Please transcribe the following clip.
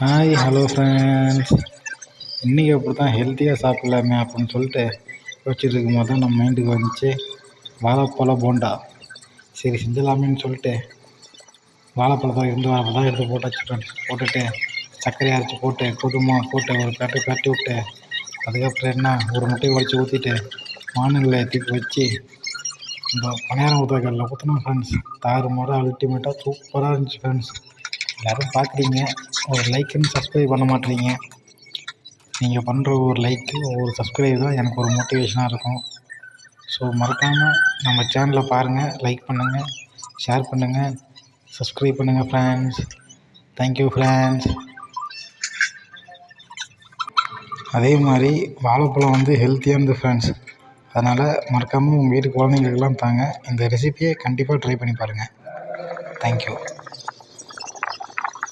Hi hello friends இன்றைக்கி அப்படி தான் ஹெல்த்தியாக சாப்பிட்லாமே அப்படின்னு சொல்லிட்டு யோசிச்சுட்டு இருக்கும்போது தான் நம்ம மைண்டுக்கு வந்துச்சு. வாழைப்பழ போண்டா. சரி செஞ்சிடலாமேன்னு சொல்லிட்டு வாழைப்பழத்தை ரெண்டு வாழைப்பழம் எடுத்து போட்டாச்சு ஃப்ரெண்ட்ஸ் போட்டுட்டு சர்க்கரையை அரைச்சி போட்டு கோதுமை போட்டு ஒரு பேட்டை பேட்டி விட்டு அதுக்கப்புறம் என்ன ஒரு முட்டையை உடச்சி ஊற்றிட்டு வானலில் தூக்கி வச்சு இந்த பணியாரம் ஊற்றுறக்கல்ல ஊற்றினோம் ஃப்ரெண்ட்ஸ் தாறுமாறாக அல்டிமேட்டாக சூப்பராக இருந்துச்சு ஃப்ரெண்ட்ஸ் எல்லோரும் பார்க்குறீங்க ஒரு லைக்குன்னு சப்ஸ்கிரைப் பண்ண மாட்டேறீங்க நீங்கள் பண்ணுற ஒரு லைக்கு ஒவ்வொரு சப்ஸ்கிரைப் தான் எனக்கு ஒரு மோட்டிவேஷனாக இருக்கும். ஸோ மறக்காமல் நம்ம சேனலை பாருங்கள் லைக் பண்ணுங்கள் ஷேர் பண்ணுங்கள் சப்ஸ்கிரைப் பண்ணுங்கள் ஃப்ரெண்ட்ஸ் தேங்க்யூ ஃப்ரெண்ட்ஸ் அதே மாதிரி வாழைப்பழம் வந்து ஹெல்த்தியானது ஃப்ரெண்ட்ஸ் அதனால் மறக்காமல் உங்கள் வீட்டு குழந்தைங்களுக்கெல்லாம் தாங்க இந்த ரெசிபியை கண்டிப்பாக ட்ரை பண்ணி பாருங்கள் தேங்க்யூ